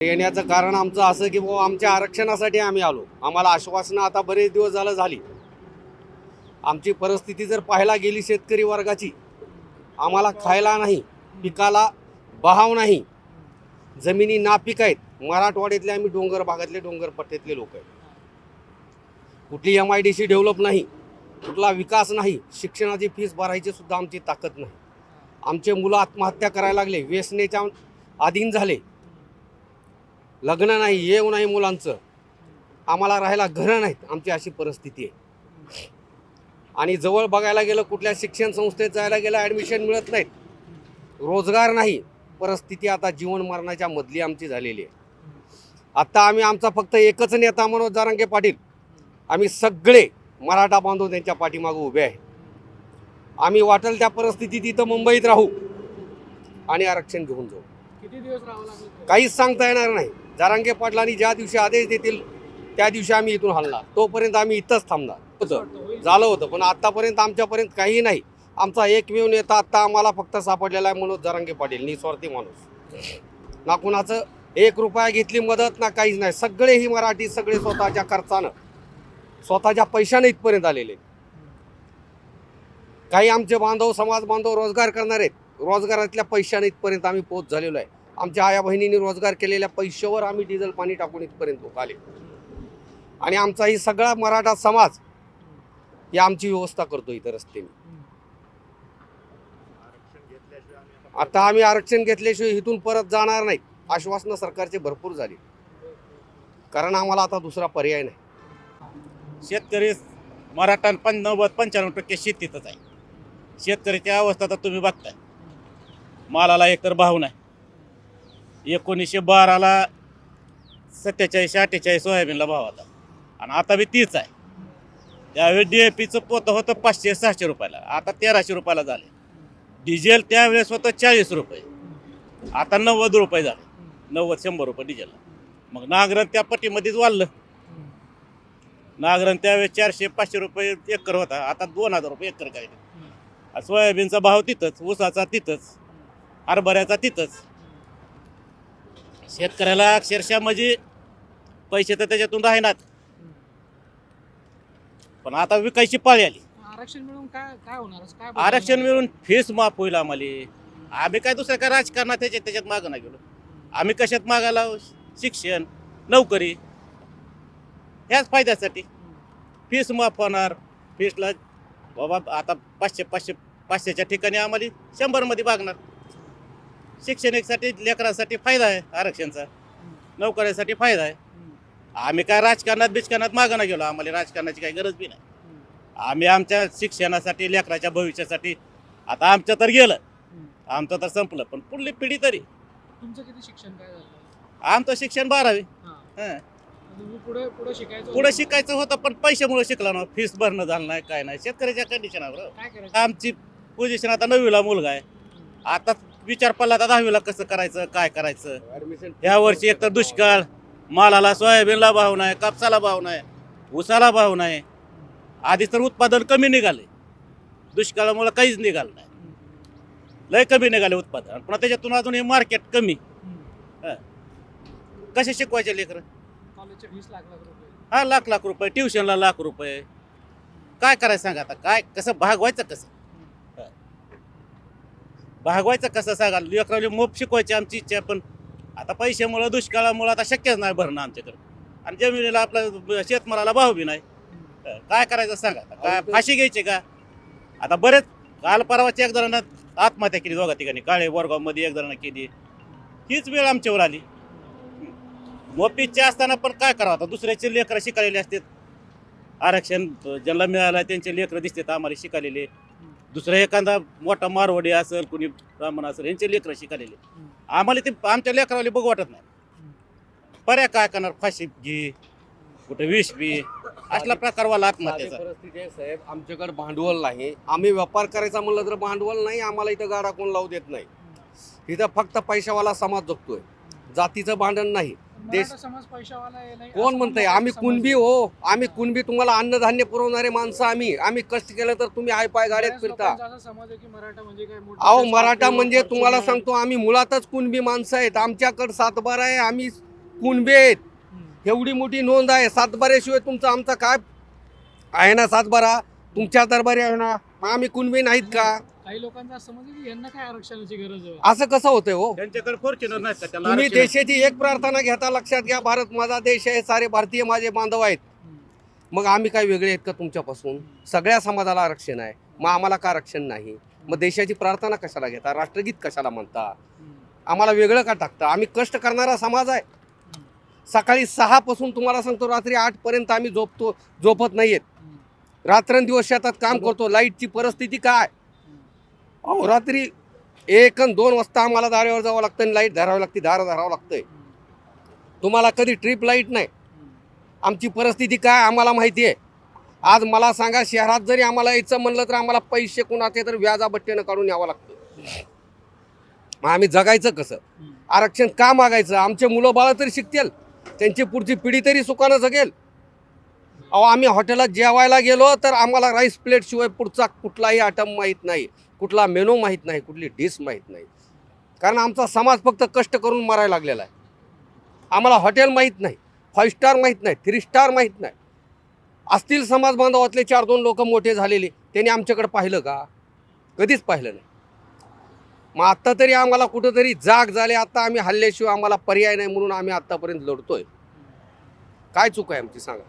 येण्याचं कारण आमचं असं की बाबा आमच्या आरक्षणासाठी आम्ही आलो. आम्हाला आश्वासनं आता बरेच दिवस झालं झाली. आमची परिस्थिती जर पाहायला गेली शेतकरी वर्गाची आम्हाला खायला नाही पिकाला बहाव नाही जमिनी नापीक आहेत. मराठवाड्यातले आम्ही डोंगर भागातले डोंगर पट्ट्यातले लोक आहेत. कुठली M I D C develop नाही कुठला विकास नाही शिक्षणाची फीस भरायची सुद्धा आमची ताकद नाही. आमचे मुलं आत्महत्या करायला लागले व्यसनेच्या अधीन झाले. लग्न नाही येऊ नाही मुलांचं. आम्हाला राहायला घरं नाहीत आमची अशी परिस्थिती आहे. आणि जवळ बघायला गेलं कुठल्या शिक्षण संस्थेत जायला गेलं ॲडमिशन मिळत नाहीत. रोजगार नाही. परिस्थिती आता जीवन मरणाच्या मधली आमची झालेली आहे. आत्ता आम्ही आमचा फक्त एकच नेता मनोज जारंगे पाटील. आम्ही सगळे मराठा बांधव त्यांच्या पाठीमागं उभे आहे. आम्ही वाटेल त्या परिस्थितीत इथं मुंबईत राहू आणि आरक्षण घेऊन जाऊ. किती दिवस लागेल? काहीच सांगता येणार नाही. जारांगे पाटलांनी ज्या दिवशी आदेश देतील त्या दिवशी आम्ही इथून हलणार. तोपर्यंत आम्ही इथंच थांबणार. होतं. झालं होतं पण आत्तापर्यंत आमच्यापर्यंत काही नाही. आमचा एकमेव नेता आत्ता आम्हाला फक्त सापडलेला आहे मनोज जारांगे पाटील निस्वार्थी माणूस. ना कुणाचं एक रुपया घेतली मदत ना काहीच नाही. सगळे ही मराठी सगळे स्वतःच्या खर्चानं स्वतःच्या पैशाने इथपर्यंत आलेले आहेत. काही आमचे बांधव समाज बांधव रोजगार करणार आहेत. रोजगारातल्या पैशाने इथपर्यंत आम्ही पोच झालेलो आहे. आमच्या आया बहिणींनी रोजगार केलेल्या पैशावर आम्ही डिझेल पाणी टाकून इथपर्यंत लोक आले आणि आमचा ही सगळा मराठा समाज या आमची व्यवस्था करतो इथं रस्त्याने. आता आम्ही आरक्षण घेतल्याशिवाय इथून परत जाणार नाही आश्वासनं सरकारचे भरपूर झाली. कारण आम्हाला आता दुसरा पर्याय नाही. शेतकरी मराठा पण नव्वद पंच्याण्णव टक्के शेतीतच आहे. शेतकऱ्याची अवस्था तर तुम्ही बघताय. मालाला एकतर भाव नाही. एकोणीसशे बाराला सत्तेचाळीस अठ्ठेचाळीस सोयाबीनला भाव होता. आणि आता बी तीच आहे. त्यावेळी डी ए पीचं पोतं होतं पाचशे सहाशे रुपयाला. आता तेराशे रुपयाला झाले. डिझेल त्यावेळेस होतं चाळीस रुपये. आता नव्वद रुपये झाले. नव्वद शंभर रुपये डिझेलला. मग नांगरण त्या पट्टीमध्येच वाढलं. नागरण त्यावेळेस चारशे पाचशे रुपये एकर होता. आता दोन हजार रुपये एकर काय? सोयाबीनचा भाव तिथंच ऊसाचा तिथंच हरभऱ्याचा तिथंच. शेतकऱ्याला अक्षरशः म्हणजे पैसे तर त्याच्यातून राहणार. पण आता विकायची पाळी आली. आरक्षण मिळून काय काय होणार? असं काय आरक्षण मिळून फीस माफ होईल आम्हाला. आम्ही काय दुसऱ्या काय राजकारणात त्याच्यात त्याच्यात मागं नाही गेलो. आम्ही कशात मागायला शिक्षण नोकरी. ह्याच फायद्यासाठी. फीस माफ होणार. फीसला बाबा आता पाचशे पाचशे पाचशेच्या ठिकाणी आम्हाला शंभरमध्ये मागणार. शिक्षणासाठी लेकरांसाठी फायदा आहे आरक्षणचा. नोकऱ्यासाठी फायदा आहे. आम्ही काय राजकारणात बिचकारणात मागं नाही गेलो. आम्हाला राजकारणाची काही गरज बी नाही. आम्ही आमच्या शिक्षणासाठी लेकराच्या भविष्यासाठी आता आमचं तर गेलं. आमचं तर संपलं. पण पुढली पिढी तरी. तुमचं किती शिक्षण काय झालं? आमचं शिक्षण बारावी. पुढे पुढे शिकायचं पुढे होतं. शिकायचं होतं पण पैशामुळे शिकला ना फीस भरणं झालं नाही काय नाही. शेतकऱ्याच्या कंडिशनावर आमची पोझिशन आता नववीला मुलगा आहे. आता विचार पडला आता दहावीला कसं करायचं काय करायचं? ह्या वर्षी एकतर दुष्काळ मालाला सोयाबीनला भाव नाही कापसाला भाव नाही ऊसाला भाव नाही. आधीच तर उत्पादन कमी निघाले. दुष्काळामुळे काहीच निघालं नाही. लय कमी निघाले उत्पादन. पण त्याच्यातून अजून हे मार्केट कमी. कसे शिकवायचे लेकरं? कॉलेजचे वीस लाख लाख रुपये. हा लाख लाख रुपये. ट्युशनला लाख रुपये. काय करायचं सांगा आता? काय कसं भागवायचं कसं. भागवायचं कसं सांगा? लेकरावली मोप शिकवायची आमची इच्छा आहे, पण आता पैशामुळं दुष्काळामुळं आता शक्यच नाही भरणं आमच्याकडे. आणि जमिनीला आपलं शेतमालाला भाव बी नाही. काय करायचं सांगा? आता काय फाशी घ्यायची का? आता बरेच काल परवाच्या एक जणांना आत्महत्या केली दोघा ठिकाणी काळे वरगावमध्ये एक जणांना केली. हीच वेळ आमच्यावर आली. मोपीचे असताना पण काय करावं? आता दुसऱ्याचे लेकरं शिकालेले असतात. आरक्षण ज्यांना मिळालं त्यांचे लेकरं दिसतात आम्हाला शिकालेले. दुसरा एखादा मोठा मारवाडी असेल कुणी ब्राह्मण असेल यांचे लेकरं शिकालेले. आम्हाला ते आमच्या लेकरावले बघू वाटत नाही. पर्याय काय करणार? फाशी घे कुठे विष बी असला प्रकार वाला साधी आत्महत्याचा परिस्थिती आहे साहेब आमच्याकडे भांडवल नाही. आम्ही व्यापार करायचा म्हणलं तर भांडवल नाही आम्हाला इथं गाडा कोण लावू देत नाही. इथं फक्त पैशावाला समाज जगतोय. जातीचं भांडण नाही. देश- समाज पैशावाला कोण म्हणतंय? आम्ही कुणबी हो. आम्ही कुणबी तुम्हाला अन्नधान्य पुरवणारे माणसं आम्ही. आम्ही कष्ट केलं तर तुम्ही आय पाय गाड्यात फिरता. म्हणजे अहो मराठा म्हणजे वरचं तुम्हाला. सांगतो आम्ही मुळातच कुणबी माणसं आहेत. आमच्याकडे सातबारा आहे आम्ही कुणबे आहेत. एवढी मोठी नोंद आहे. सातबाऱ्याशिवाय तुमचा आमचा काय? आहे ना सातबारा? तुमच्या दरबारी आहे ना? आम्ही कुणबी नाहीत का? काही लोकांचा असं समज आहे की यांना काय आरक्षणाची गरज आहे? असं कसं होतंय हो? त्यांच्याकडे फॉर्च्युनर का? त्याला तुम्ही आरक्षण. देशाची एक प्रार्थना घेता लक्षात घ्या भारत माझा देश आहे सारे भारतीय माझे बांधव आहेत. मग आम्ही काय वेगळे आहेत का तुमच्यापासून? सगळ्या समाजाला आरक्षण आहे. मग आम्हाला का आरक्षण नाही? मग देशाची प्रार्थना कशाला घेता? राष्ट्रगीत कशाला म्हणता. आम्हाला वेगळं का टाकता? आम्ही कष्ट करणारा समाज आहे. सकाळी सहा पासून तुम्हाला सांगतो रात्री आठ पर्यंत आम्ही झोपतो झोपत नाहीयेत. रात्रंदिवस शेतात काम करतो लाईटची परिस्थिती काय? अहो रात्री एक आणि दोन वाजता आम्हाला दारावर जावं लागतं आणि लाइट धरावी लागते दार धरावं लागतंय. तुम्हाला कधी ट्रिप लाइट नाही. आमची परिस्थिती काय आम्हाला माहिती आहे. आज मला सांगा शहरात जरी आम्हाला यायचं म्हणलं तर आम्हाला पैसे कुणाचे तर व्याजाबट्टेनं काढून यावं लागतं. आम्ही जगायचं कसं? आरक्षण का मागायचं? आमचे मुलं बाळं तरी शिकतील. त्यांची पुढची पिढी तरी सुखानं जगेल. अहो आम्ही हॉटेलात जेवायला गेलो तर आम्हाला राईस प्लेटशिवाय पुढचा कुठलाही आयटम माहीत नाही. कुठला मेनू माहीत नाही कुठली डिश माहीत नाही. कारण आमचा समाज फक्त कष्ट करून मरायला लागलेला आहे. आम्हाला हॉटेल माहीत नाही फाईव्ह स्टार माहीत नाही थ्री स्टार माहीत नाही. असतील समाज बांधवातले चार दोन लोक मोठे झालेले त्यांनी आमच्याकडे पाहिलं का? कधीच पाहिलं नाही. मग आत्ता तरी आम्हाला कुठंतरी जाग झाले आत्ता आम्ही हल्ल्याशिवाय आम्हाला पर्याय नाही म्हणून आम्ही आत्तापर्यंत लढतोय. काय चूक आहे आमची सांगा.